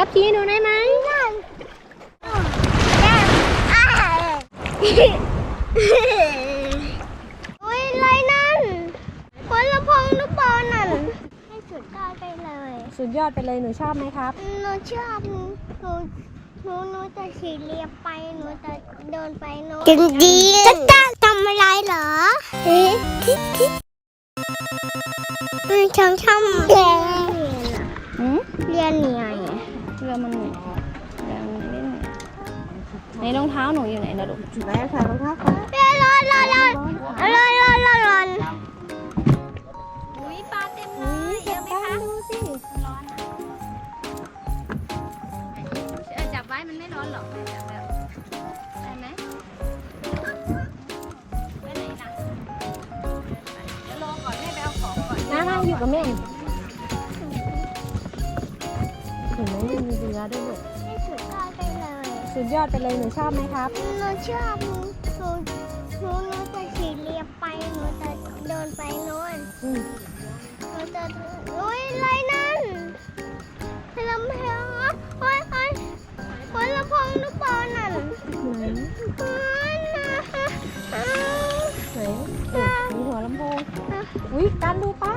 ครับชี้หนูได้ไหมอุ้ยไรนั่นผลพงหรือเปล่านั่นให้สุดยอดไปเลยสุดยอดไปเลยหนูชอบไหมครับ หนูชอบหนูหนูหนูหนูจะขี่เรือไปหนูจะเดินไปโน้นจริงดีจะจ้างทำอะไรเหรอเฮ้ยฉันทำเรียนอืมเรียนเหนื่อย เรือมันเหนื่อยเรือมันไม่เหนื่อยในรองเท้าหนูอยู่ไหนนะลูกจุดไหนค่ะรองเท้าค่ะเรียนร้อนร้อนร้อนร้อนร้อนร้อนร้อนอุ้ยปลาเต็มเลยเยอะไหมคะดูสิร้อนอะจับไว้มันไม่ร้อนหรอกจับแบบได้ไหมไปไหนล่ะเดี๋ยวรอก่อนแม่ไปเอาของก่อนน้านั่งอยู่กับแม่ เห็นไหมมีเรือด้วยลูกให้สุดยอดไปเลยสุดยอดไปเลยหนูชอบไหมครับ หนูชอบหนูหนูหนูหนูจะขี่เรือไปหนูจะเดินไปโน้นอืมหนูจะอุ้ยไรนั่นลำเพงโอ้ยโอ้ยผลพงหรือเปล่านั่นไหนมันนะไหนเออมีหัวลำโพงอุ้ยกันดูป้า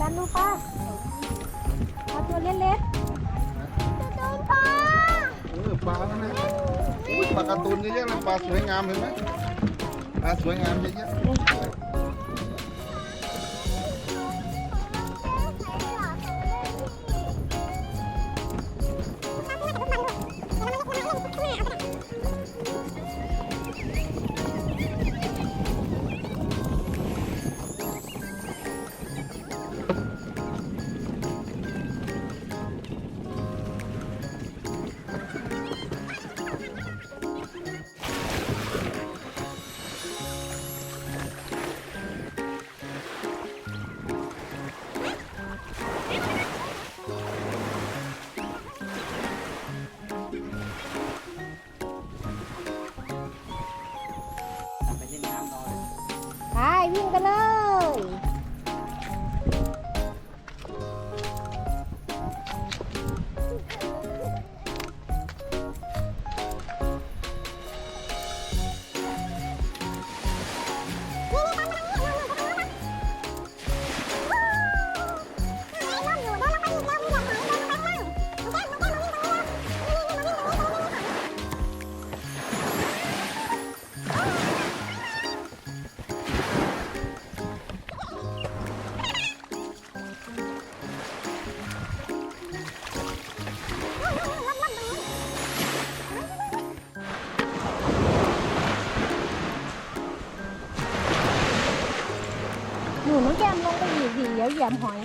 กันดูป้า ปลาตัวเล็กจะโดนปลาเออปลาแล้วนะปลาการ์ตูนเยอะแยะเลยปลาสวยงามเห็นไหมปลาสวยงามเยอะแยะๆ ดิเดี๋ยวเหยียบหอย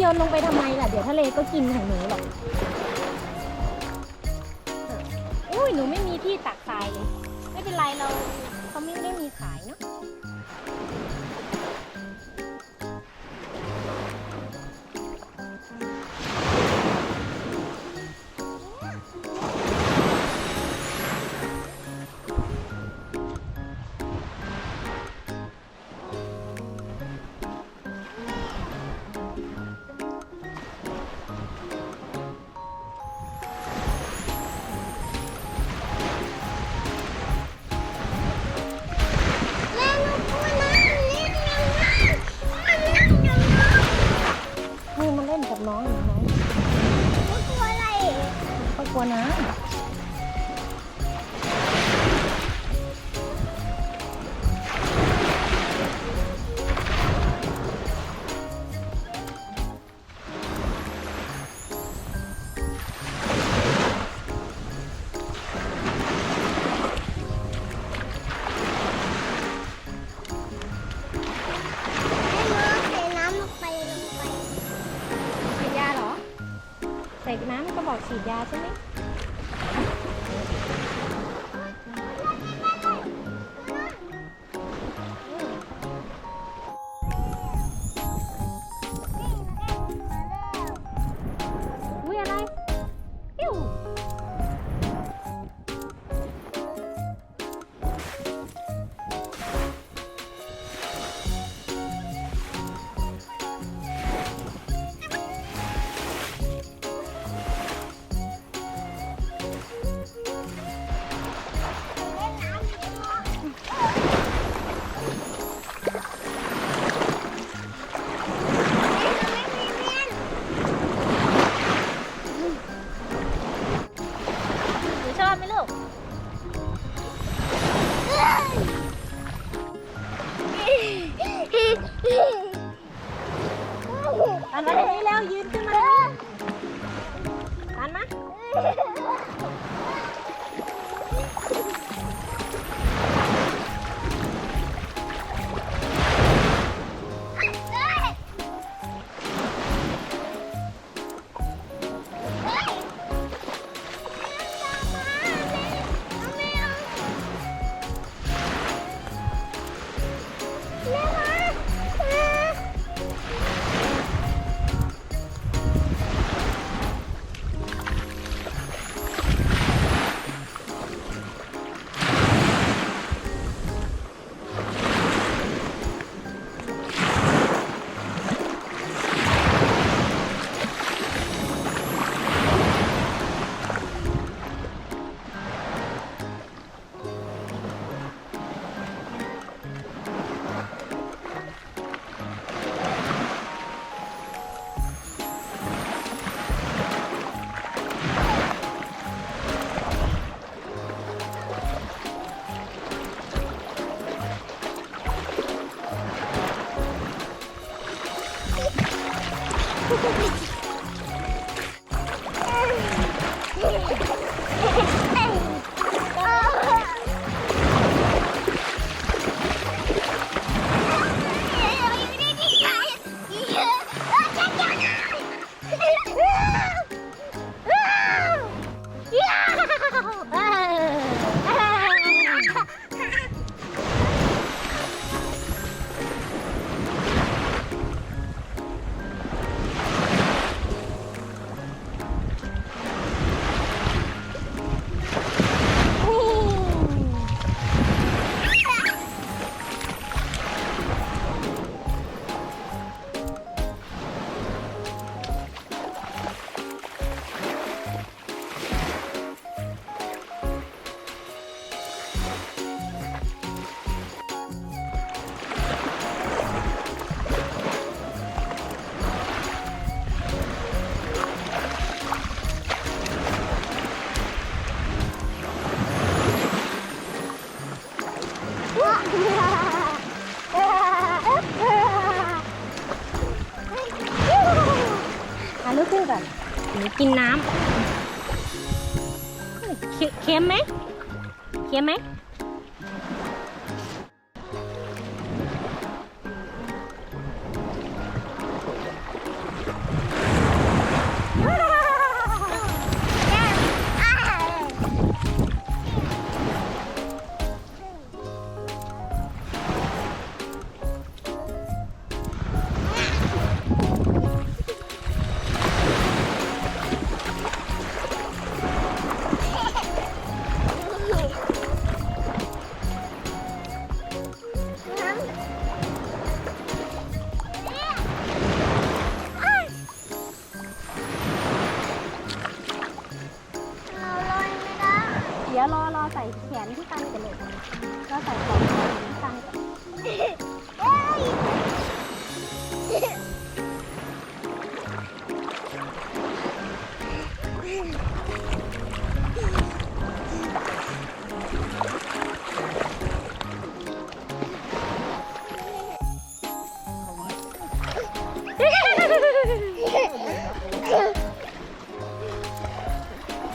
โยนลงไปทำไมล่ะ เดี๋ยวทะเลก็กินของหนูหรอกอุ้ยหนูไม่มีที่ตักทรายเลย ไม่เป็นไรเราเขาไม่ได้มีขายเนาะ เค็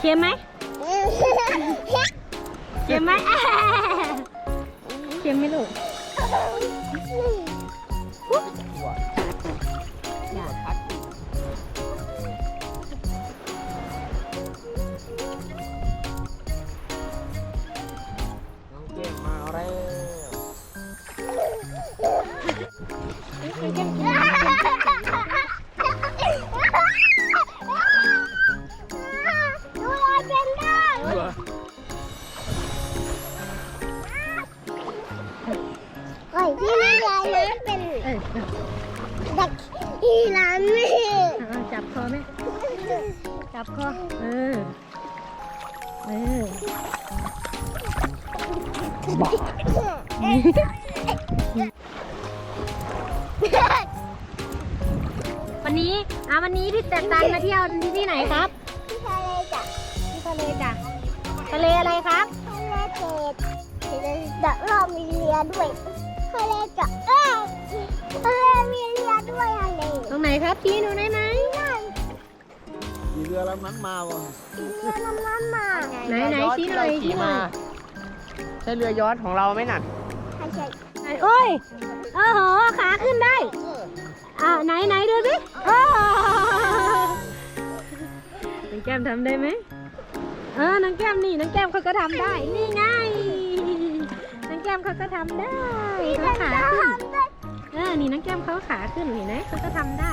เค็ วันนี้อะวันนี้พี่แต่ตันมาเที่ยวที่ที่ไหนครับที่ทะเลจ้ะที่ทะเลจ้ะทะเลอะไรครับทะเลเจ็ดทะเลดักรอบมีเรือด้วยทะเลจ้ะเออทะเลมีเรือด้วยทะเลตรงไหนครับพี่ดูได้ไหมนั่นขี่เรือลำนั้นมาวะเรือน้ำน้ำมาไหนไหนชี้หน่อยชี้หน่อย ใช่เรือยอชต์ของเราไหมน่ะใช่ใช่ไหนโอ้ยโอ้โหขาขึ้นได้ อ่าไหนไหนดูสิโอ้โหน้องแก้มทำได้ไหมเออน้องแก้มนี่น้องแก้มเขาก็ทำได้ นี่ไงน้องแก้มเขาก็ทำได้เขาขาขึ้นเออนี่น้องแก้มเขาขาขึ้นเห็นไหมเขาก็ทำได้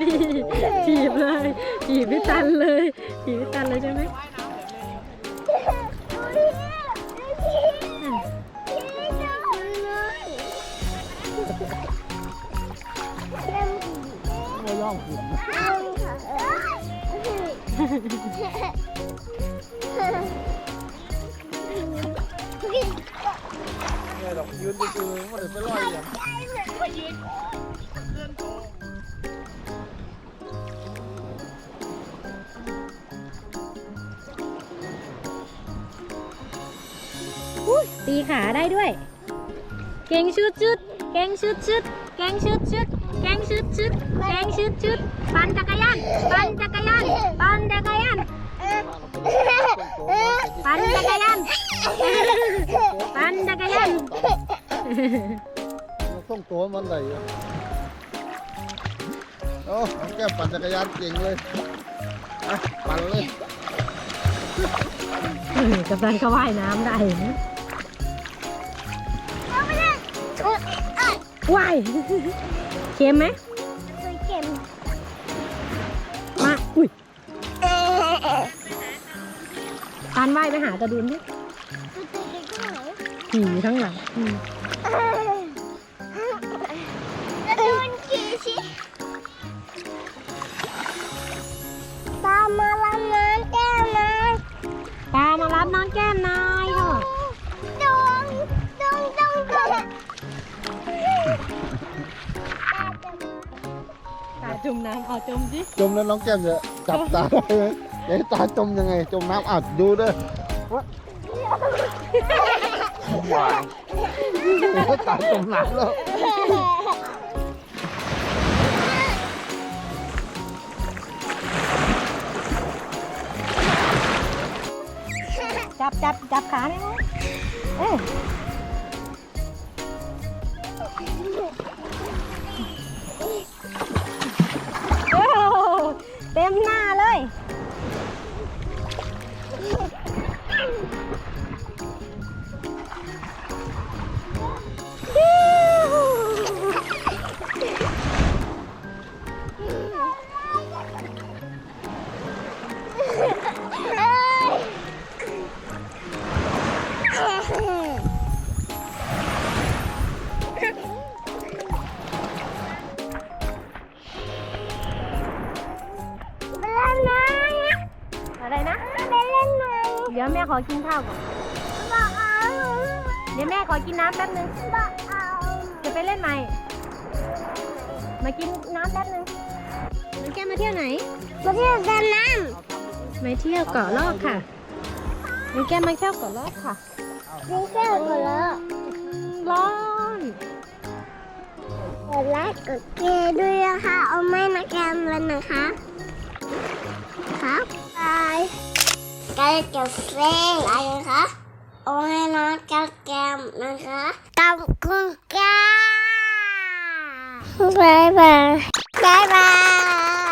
นี่ถีบเลยถีบไม่ตันเลยถีบไม่ตันเลยใช่ไหม เล่นไม่ย่องขึ้นเอาค่ะเนี่ยดอกยืนไปคือมันจะไปลอยอย่างตีขาได้ด้วย เก่งชุดชุด ก่งชุดชุดเก่งชุดชุดเก่งชุดชุดเก่งชุดชุดปั่นจักรยานปั่นจักรยานปั่นจักรยานปั่นจักรยานปั่นจักรยานต้องตัวมันไหลอะโอ้น้องแก้มปั่นจักรยานเก่งเลยอะปั่นเลยเออกัปตันก็ว่ายน้ำได้ ว่ายเค็มไหมเก็บมาอุ้ยตานว่ายไปหาตะดุนดิผีทั้งหลังอืมจะ จุ่มน้ำเอาจมสิจมแล้วน้องแก้มจะจับตาได้ไหมเดี๋ยวตาจมยังไง จมน้ำอัดดูเด้อตาจมน้ำแล้วจับจับจับขาได้ไหมเอ้ย เต็มหน้าเลย อกินข้าวก่อนเดี๋ยวแม่ขอกินน้ำแป๊บนึงจะไปเล่นใหม่มากินน้ำแป๊บนึงน้องแก้มมาเที่ยวไหน มาเที่ยวกันน้มาเที่ยวเกาะลอกค่ะน้องแก้มมาเที่ยวเกาะลอกค่ะำนี่แก้วกันแล้วร้อน กดไลค์กดแชร์ด้วยนะคะ เอาไม่มาแกมเลยนะคะ ครับบาย กาจะเฟ้งอะไรนะคะโอ้ให้น้องแก้วแกมนะคะขอบคุณค่ะบายบายบายบาย